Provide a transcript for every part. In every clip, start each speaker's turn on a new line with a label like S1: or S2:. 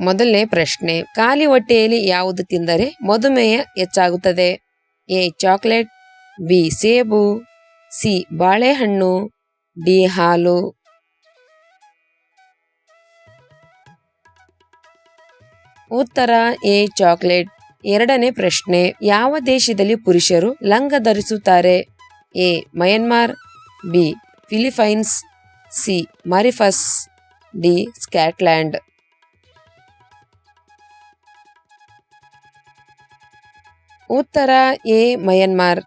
S1: ಮೊದಲನೇ ಪ್ರಶ್ನೆ, ಖಾಲಿ ಹೊಟ್ಟೆಯಲ್ಲಿ ಯಾವುದು ತಿಂದರೆ ಮಧುಮೇಹ ಹೆಚ್ಚಾಗುತ್ತದೆ? ಎ, ಚಾಕ್ಲೇಟ್, ಬಿ, ಸೇಬು, ಸಿ, ಬಾಳೆಹಣ್ಣು, ಡಿ, ಹಾಲು. ಉತ್ತರ, ಎ, ಚಾಕ್ಲೇಟ್. ಎರಡನೇ ಪ್ರಶ್ನೆ, ಯಾವ ದೇಶದಲ್ಲಿ ಪುರುಷರು ಲಂಗ ಧರಿಸುತ್ತಾರೆ? A, Myanmar, B Philippines C, Mauritius, D, Scotland. ಉತ್ತರ ಎ, ಮಯನ್ಮಾರ್.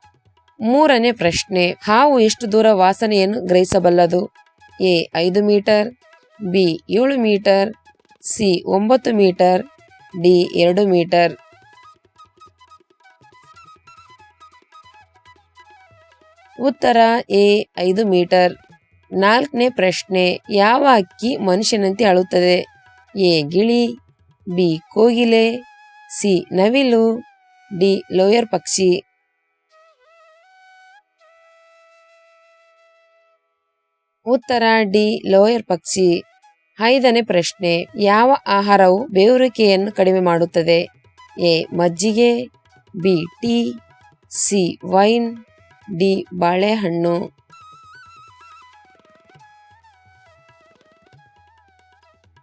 S1: ಮೂರನೇ ಪ್ರಶ್ನೆ, ಹಾವು ಎಷ್ಟು ದೂರ ವಾಸನೆಯನ್ನು ಗ್ರಹಿಸಬಲ್ಲದು? ಎ, ಐದು ಮೀಟರ್, ಬಿ, ಏಳು ಮೀಟರ್, ಸಿ, ಒಂಬತ್ತು ಮೀಟರ್, ಡಿ, ಎರಡು ಮೀಟರ್. ಉತ್ತರ ಎ, ಐದು ಮೀಟರ್. ನಾಲ್ಕನೇ ಪ್ರಶ್ನೆ, ಯಾವ ಅಕ್ಕಿ ಮನುಷ್ಯನಂತೆ ಅಳುತ್ತದೆ? ಎ, ಗಿಳಿ, ಬಿ, ಕೋಗಿಲೆ, ಸಿ, ನವಿಲು ಡಿ, ಲೋಯರ್ ಪಕ್ಷಿ. ಉತ್ತರ, ಡಿ, ಲೋಯರ್ ಪಕ್ಷಿ. ಐದನೇ ಪ್ರಶ್ನೆ, ಯಾವ ಆಹಾರವು ಬೇವರಿಕೆಯನ್ನು ಕಡಿಮೆ ಮಾಡುತ್ತದೆ? ಎ, ಮಜ್ಜಿಗೆ, B, tea, C, wine, D, ಬಾಳೆಹಣ್ಣು.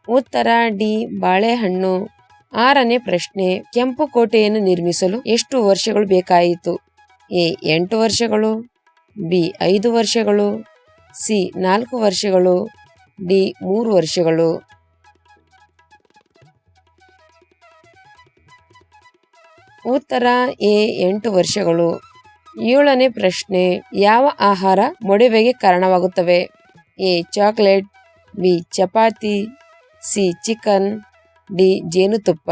S1: ಉತ್ತರ, ಡಿ, ಬಾಳೆಹಣ್ಣು. ಆರನೇ ಪ್ರಶ್ನೆ, ಕೆಂಪು ಕೋಟೆಯನ್ನು ನಿರ್ಮಿಸಲು ಎಷ್ಟು ವರ್ಷಗಳು ಬೇಕಾಯಿತು? ಎ, ಎಂಟು ವರ್ಷಗಳು, ಬಿ, ಐದು ವರ್ಷಗಳು, ಸಿ, ನಾಲ್ಕು ವರ್ಷಗಳು, ಡಿ, ಮೂರು ವರ್ಷಗಳು. ಉತ್ತರ, ಎ, ಎಂಟು ವರ್ಷಗಳು. ಏಳನೇ ಪ್ರಶ್ನೆ, ಯಾವ ಆಹಾರ ಮೊಡವೆಗೆ ಕಾರಣವಾಗುತ್ತವೆ? A, chocolate, B, chapati, C, chicken D ಜೇನುತುಪ್ಪ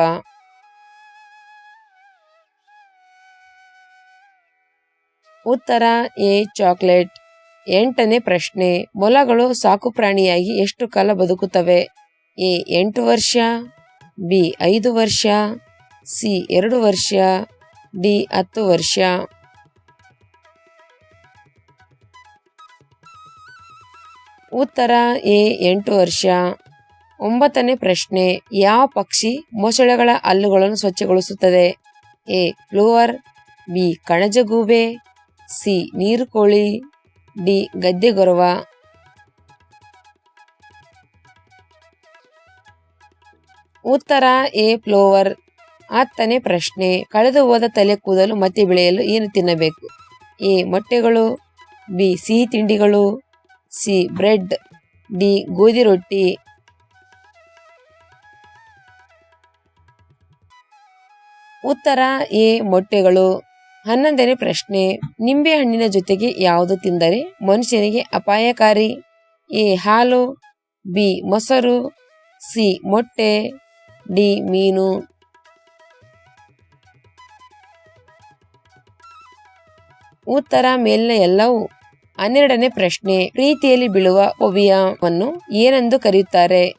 S1: ಉತ್ತರ, ಎ, ಚಾಕ್ಲೇಟ್. ಎಂಟನೇ ಪ್ರಶ್ನೆ, ಮೊಲಗಳು ಸಾಕುಪ್ರಾಣಿಯಾಗಿ ಎಷ್ಟು ಕಾಲ ಬದುಕುತ್ತವೆ? ಎ, ಎಂಟು ವರ್ಷ, ಬಿ, ಐದು ವರ್ಷ, ಸಿ, ಎರಡು ವರ್ಷ, ಡಿ, ಹತ್ತು ವರ್ಷ. ಉತ್ತರ, ಎ, ಎಂಟು ವರ್ಷ. ಒಂಬತ್ತನೇ ಪ್ರಶ್ನೆ, ಯಾವ ಪಕ್ಷಿ ಮೊಸಳೆಗಳ ಹಲ್ಲುಗಳನ್ನು ಸ್ವಚ್ಛಗೊಳಿಸುತ್ತದೆ? ಎ ಫ್ಲೂವರ್ ಬಿ, ಕಣಜಗೂಬೆ, ಸಿ, ನೀರುಕೋಳಿ, ಡಿ, ಗದ್ದೆಗೊರವ. ಉತ್ತರ, ಎ, ಫ್ಲೋವರ್. ಹತ್ತನೇ ಪ್ರಶ್ನೆ, ಕಳೆದು ಹೋದ ತಲೆ ಕೂದಲು ಮತ್ತೆ ಬೆಳೆಯಲು ಏನು ತಿನ್ನಬೇಕು? ಎ, ಮೊಟ್ಟೆಗಳು, ಬಿ, ಸಿಹಿ ತಿಂಡಿಗಳು, ಸಿ, ಬ್ರೆಡ್, ಡಿ, ಗೋಧಿ ರೊಟ್ಟಿ. ಉತ್ತರ ಎ, ಮೊಟ್ಟೆಗಳು. ಹನ್ನೊಂದನೇ ಪ್ರಶ್ನೆ, ನಿಂಬೆ ಹಣ್ಣಿನ ಜೊತೆಗೆ ಯಾವುದು ತಿಂದರೆ ಮನುಷ್ಯನಿಗೆ ಅಪಾಯಕಾರಿ? ಎ, ಹಾಲು. ಬಿ, ಮೊಸರು. ಸಿ, ಮೊಟ್ಟೆ. ಡಿ, ಮೀನು. ಉತ್ತರ ಮೇಲಿನ ಎಲ್ಲವೂ. ಹನ್ನೆರಡನೇ ಪ್ರಶ್ನೆ, ಪ್ರೀತಿಯಲ್ಲಿ ಬೀಳುವ ಪೊಬಿಯಾವನ್ನು ಏನೆಂದು ಕರೆಯುತ್ತಾರೆ?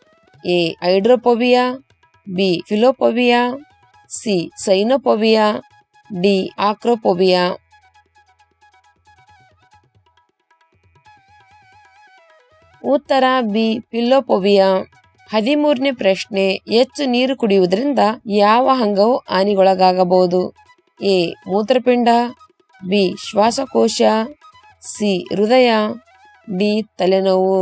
S1: A hydrophobia B philophobia C. Cynophobia D. Acrophobia ಉತ್ತರ ಬಿ. ಪಿಲ್ಲೋಪೊಬಿಯಾ ಹದಿಮೂರನೇ ಪ್ರಶ್ನೆ. ಹೆಚ್ಚು ನೀರು ಕುಡಿಯುವುದರಿಂದ ಯಾವ ಅಂಗವು ಹಾನಿಗೊಳಗಾಗಬಹುದು? ಎ. ಮೂತ್ರಪಿಂಡ. ಬಿ. ಶ್ವಾಸಕೋಶ. ಸಿ. ಹೃದಯ. ಡಿ. ತಲೆನೋವು.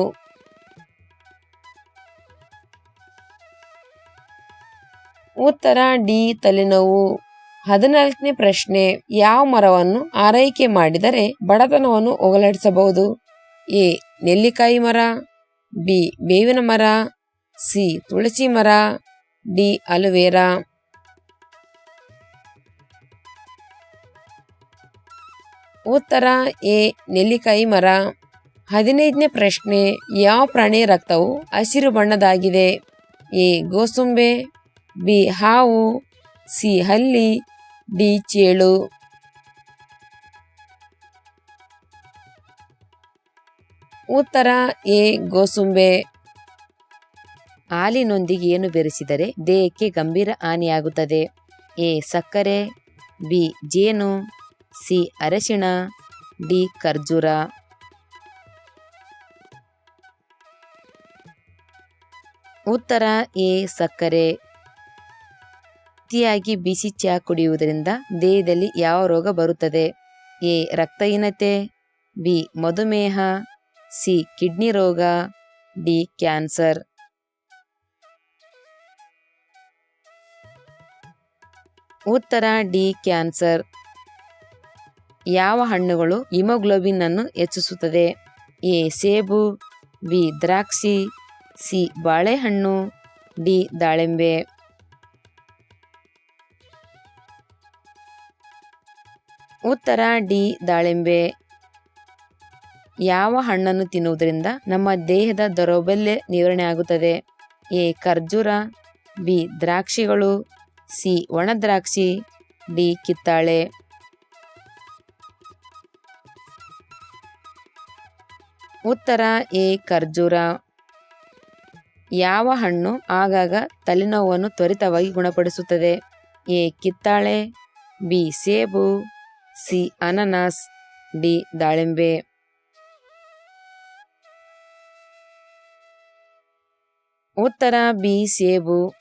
S1: ಉತ್ತರ ಡಿ ತಲೆನೋವು. ಹದಿನಾಲ್ಕನೇ ಪ್ರಶ್ನೆ, ಯಾವ ಮರವನ್ನು ಆರೈಕೆ ಮಾಡಿದರೆ ಬಡತನವನ್ನು ಹೋಗಲಾಡಿಸಬಹುದು? ಎ, ನೆಲ್ಲಿಕಾಯಿ ಮರ, ಬಿ, ಬೇವಿನ ಮರ, ಸಿ, ತುಳಸಿ ಮರ, ಡಿ, ಅಲುವೇರಾ. ಉತ್ತರ ಎ, ನೆಲ್ಲಿಕಾಯಿ ಮರ. ಹದಿನೈದನೇ ಪ್ರಶ್ನೆ, ಯಾವ ಪ್ರಾಣಿಯ ರಕ್ತವು ಹಸಿರು ಬಣ್ಣದಾಗಿದೆ? ಎ, ಗೋಸುಂಬೆ ಬಿ ಹಾವು ಸಿ ಹಲ್ಲಿ ಡಿ ಚೇಳು ಉತ್ತರ, ಎ, ಗೋಸುಂಬೆ. ಹಾಲಿನೊಂದಿಗೆ ಏನು ಬೆರೆಸಿದರೆ ದೇಹಕ್ಕೆ ಗಂಭೀರ ಹಾನಿಯಾಗುತ್ತದೆ. ಎ, ಸಕ್ಕರೆ, ಬಿ, ಜೇನು, ಸಿ, ಅರಶಿಣ, ಡಿ, ಖರ್ಜೂರ. ಉತ್ತರ, ಎ, ಸಕ್ಕರೆ. ಅತಿಯಾಗಿ ಬಿಸಿ ಚಹಾ ಕುಡಿಯುವುದರಿಂದ ದೇಹದಲ್ಲಿ ಯಾವ ರೋಗ ಬರುತ್ತದೆ? ಎ. ರಕ್ತಹೀನತೆ, ಬಿ. ಮಧುಮೇಹ, ಸಿ. ಕಿಡ್ನಿ ರೋಗ, ಡಿ. ಕ್ಯಾನ್ಸರ್. ಉತ್ತರ, ಡಿ. ಕ್ಯಾನ್ಸರ್. ಯಾವ ಹಣ್ಣುಗಳು ಹಿಮೋಗ್ಲೋಬಿನ್ ಅನ್ನು ಹೆಚ್ಚಿಸುತ್ತದೆ? ಎ. ಸೇಬು, ಬಿ. ದ್ರಾಕ್ಷಿ, ಸಿ. ಬಾಳೆಹಣ್ಣು, ಡಿ. ದಾಳಿಂಬೆ. ಉತ್ತರ ಡಿ, ದಾಳಿಂಬೆ. ಯಾವ ಹಣ್ಣನ್ನು ತಿನ್ನುವುದರಿಂದ ನಮ್ಮ ದೇಹದ ದೌರ್ಬಲ್ಯ ನಿವಾರಣೆ ಆಗುತ್ತದೆ? ಎ, ಖರ್ಜೂರ, ಬಿ, ದ್ರಾಕ್ಷಿಗಳು, ಸಿ ಒಣ ದ್ರಾಕ್ಷಿ ಡಿ, ಕಿತ್ತಾಳೆ. ಉತ್ತರ ಎ, ಖರ್ಜೂರ. ಯಾವ ಹಣ್ಣು ಆಗಾಗ ತಲೆನೋವನ್ನು ತ್ವರಿತವಾಗಿ ಗುಣಪಡಿಸುತ್ತದೆ? ಎ, ಕಿತ್ತಾಳೆ, ಬಿ, ಸೇಬು ಸಿ ಅನನಾಸ್, ಡಿ ದಾಳಿಂಬೆ. ಉತ್ತರ ಬಿ ಸೇಬು.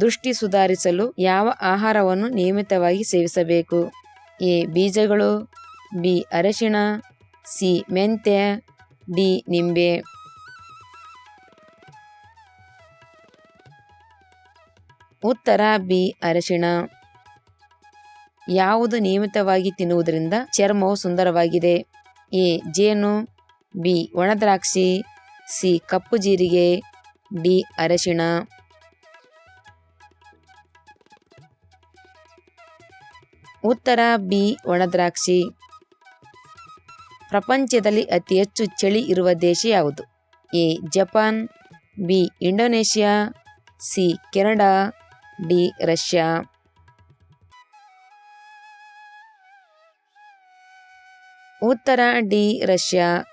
S1: ದೃಷ್ಟಿ ಸುಧಾರಿಸಲು ಯಾವ ಆಹಾರವನ್ನು ನಿಯಮಿತವಾಗಿ ಸೇವಿಸಬೇಕು? ಎ ಬೀಜಗಳು, ಬಿ ಅರಿಶಿಣ, ಸಿ ಮೆಂತ್ಯ, ಡಿ ನಿಂಬೆ. ಉತ್ತರ ಬಿ ಅರಿಶಿಣ. ಯಾವುದು ನಿಯಮಿತವಾಗಿ ತಿನ್ನುವುದರಿಂದ ಚರ್ಮವು ಸುಂದರವಾಗಿದೆ. ಎ. ಜೇನು. ಬಿ. ಒಣದ್ರಾಕ್ಷಿ. ಸಿ. ಕಪ್ಪು ಜೀರಿಗೆ. ಡಿ. ಅರಶಿಣ. ಉತ್ತರ. ಬಿ. ಒಣದ್ರಾಕ್ಷಿ. ಪ್ರಪಂಚದಲ್ಲಿ ಅತಿ ಹೆಚ್ಚು ಚಳಿ ಇರುವ ದೇಶ ಯಾವುದು? A. Japan. B. Indonesia. C. Canada. D. Russia. ಉತ್ತರ ಡಿ ರಷ್ಯಾ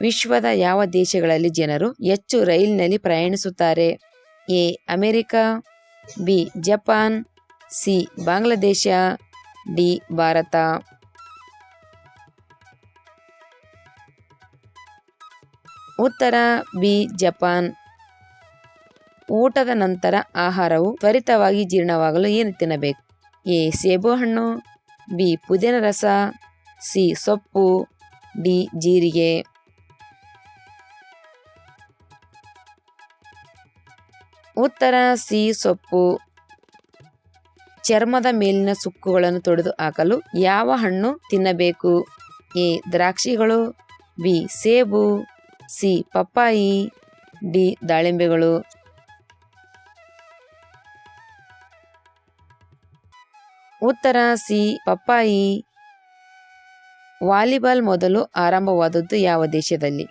S1: ವಿಶ್ವದ ಯಾವ ದೇಶಗಳಲ್ಲಿ ಜನರು ಹೆಚ್ಚು ರೈಲಿನಲ್ಲಿ ಪ್ರಯಾಣಿಸುತ್ತಾರೆ? A. America, B. Japan, C. Bangladesh, D. Bharat. ಉತ್ತರ, ಬಿ. ಜಪಾನ್. ಊಟದ ನಂತರ ಆಹಾರವು ತ್ವರಿತವಾಗಿ ಜೀರ್ಣವಾಗಲು ಏನು ತಿನ್ನಬೇಕು? ಎ. ಸೇಬು ಹಣ್ಣು, ಬಿ. ಪುದೀನ ರಸ ಸಿ ಸೊಪ್ಪು, ಡಿ ಜೀರಿಗೆ. ಉತ್ತರ ಸಿ ಸೊಪ್ಪು. ಚರ್ಮದ ಮೇಲಿನ ಸುಕ್ಕುಗಳನ್ನು ತೊಡೆದು ಹಾಕಲು ಯಾವ ಹಣ್ಣು ತಿನ್ನಬೇಕು? ಎ. ದ್ರಾಕ್ಷಿಗಳು, ಬಿ. ಸೇಬು, ಸಿ. ಪಪ್ಪಾಯಿ, ಡಿ. ದಾಳಿಂಬೆಗಳು. ಉತ್ತರ ಸಿ. ಪಪ್ಪಾಯಿ ವಾಲಿಬಾಲ್ ಮೊದಲು ಆರಂಭವಾದದ್ದು ಯಾವ ದೇಶದಲ್ಲಿ?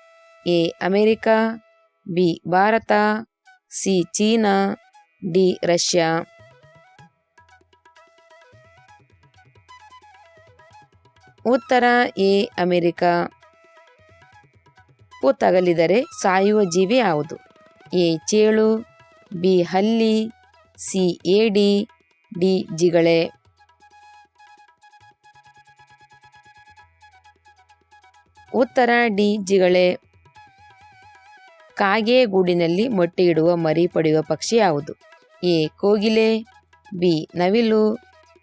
S1: A. America, B. Bharat, C. China, D. Russia. ಉತ್ತರ, ಎ. ಅಮೆರಿಕ. ಉಪ್ಪು ತಗಲಿದರೆ ಸಾಯುವ ಜೀವಿ ಯಾವುದು? ಎ. ಚೇಳು, ಬಿ. ಹಲ್ಲಿ, ಸಿ. ಏಡಿ ಡಿ. ಜಿಗಳೆ. ಉತ್ತರ ಡಿ, ಜಿಗಳೆ. ಕಾಗೆ ಗೂಡಿನಲ್ಲಿ ಮೊಟ್ಟೆ ಇಡುವ ಮರಿ ಪಡೆಯುವ ಪಕ್ಷಿ ಯಾವುದು? ಎ, ಕೋಗಿಲೆ. ಬಿ, ನವಿಲು.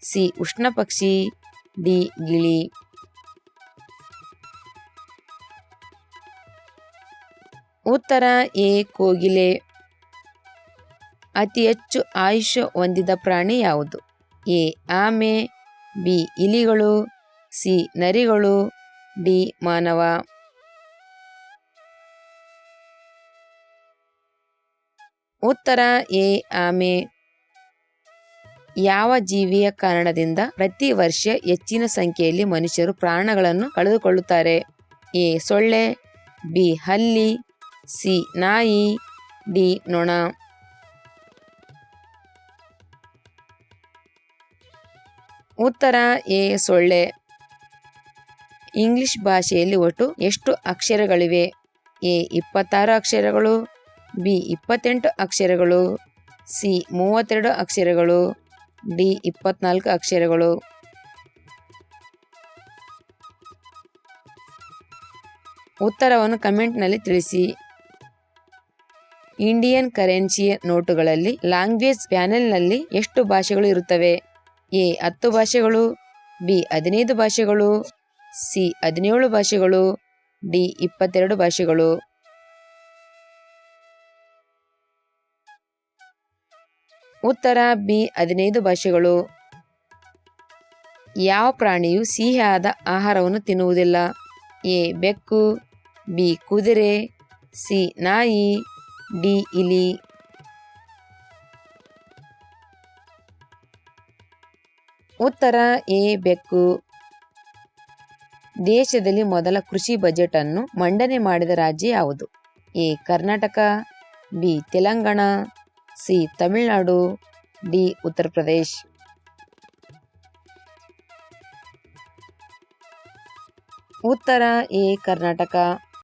S1: ಸಿ ಉಷ್ಣ ಪಕ್ಷಿ ಡಿ, ಗಿಳಿ. ಉತ್ತರ ಎ, ಕೋಗಿಲೆ. ಅತಿ ಹೆಚ್ಚು ಆಯುಷ್ಯ ಹೊಂದಿದ ಪ್ರಾಣಿ ಯಾವುದು? ಎ, ಆಮೆ. ಬಿ, ಇಲಿಗಳು. ಸಿ, ನರಿಗಳು. ಡಿ ಮಾನವ. ಉತ್ತರ, ಎ, ಆಮೆ. ಯಾವ ಜೀವಿಯ ಕಾರಣದಿಂದ ಪ್ರತಿ ವರ್ಷ ಹೆಚ್ಚಿನ ಸಂಖ್ಯೆಯಲ್ಲಿ ಮನುಷ್ಯರು ಪ್ರಾಣಗಳನ್ನು ಕಳೆದುಕೊಳ್ಳುತ್ತಾರೆ? ಎ, ಸೊಳ್ಳೆ, ಬಿ, ಹಲ್ಲಿ, ಸಿ, ನಾಯಿ, ಡಿ, ನೊಣ. ಉತ್ತರ, ಎ, ಸೊಳ್ಳೆ. ಇಂಗ್ಲಿಷ್ ಭಾಷೆಯಲ್ಲಿ ಒಟ್ಟು ಎಷ್ಟು ಅಕ್ಷರಗಳಿವೆ? ಎ ಇಪ್ಪತ್ತಾರು ಅಕ್ಷರಗಳು, ಬಿ ಇಪ್ಪತ್ತೆಂಟು ಅಕ್ಷರಗಳು, ಸಿ ಮೂವತ್ತೆರಡು ಅಕ್ಷರಗಳು, ಡಿ ಇಪ್ಪತ್ನಾಲ್ಕು ಅಕ್ಷರಗಳು. ಉತ್ತರವನ್ನು ಕಮೆಂಟ್ನಲ್ಲಿ ತಿಳಿಸಿ. ಇಂಡಿಯನ್ ಕರೆನ್ಸಿಯ ನೋಟುಗಳಲ್ಲಿ, ಲ್ಯಾಂಗ್ವೇಜ್ ಪ್ಯಾನೆಲ್ನಲ್ಲಿ ಎಷ್ಟು ಭಾಷೆಗಳು ಇರುತ್ತವೆ? ಎ ಹತ್ತು ಭಾಷೆಗಳು, ಬಿ ಹದಿನೈದು ಭಾಷೆಗಳು ಸಿ, ಹದಿನೇಳು ಭಾಷೆಗಳು, ಡಿ, ಇಪ್ಪತ್ತೆರಡು ಭಾಷೆಗಳು. ಉತ್ತರ, ಬಿ, ಹದಿನೈದು ಭಾಷೆಗಳು. ಯಾವ ಪ್ರಾಣಿಯು ಸಿಹಿಯಾದ ಆಹಾರವನ್ನು ತಿನ್ನುವುದಿಲ್ಲ? ಎ, ಬೆಕ್ಕು, ಬಿ, ಕುದುರೆ, ಸಿ, ನಾಯಿ, ಡಿ, ಇಲಿ. ಉತ್ತರ, ಎ, ಬೆಕ್ಕು. ದೇಶದಲ್ಲಿ ಮೊದಲ ಕೃಷಿ ಬಜೆಟ್ ಅನ್ನು ಮಂಡನೆ ಮಾಡಿದ ರಾಜ್ಯ ಯಾವುದು? A, Karnataka, B, Telangana, C, Tamil Nadu, D, Uttar Pradesh. ಉತ್ತರ, ಎ, ಕರ್ನಾಟಕ.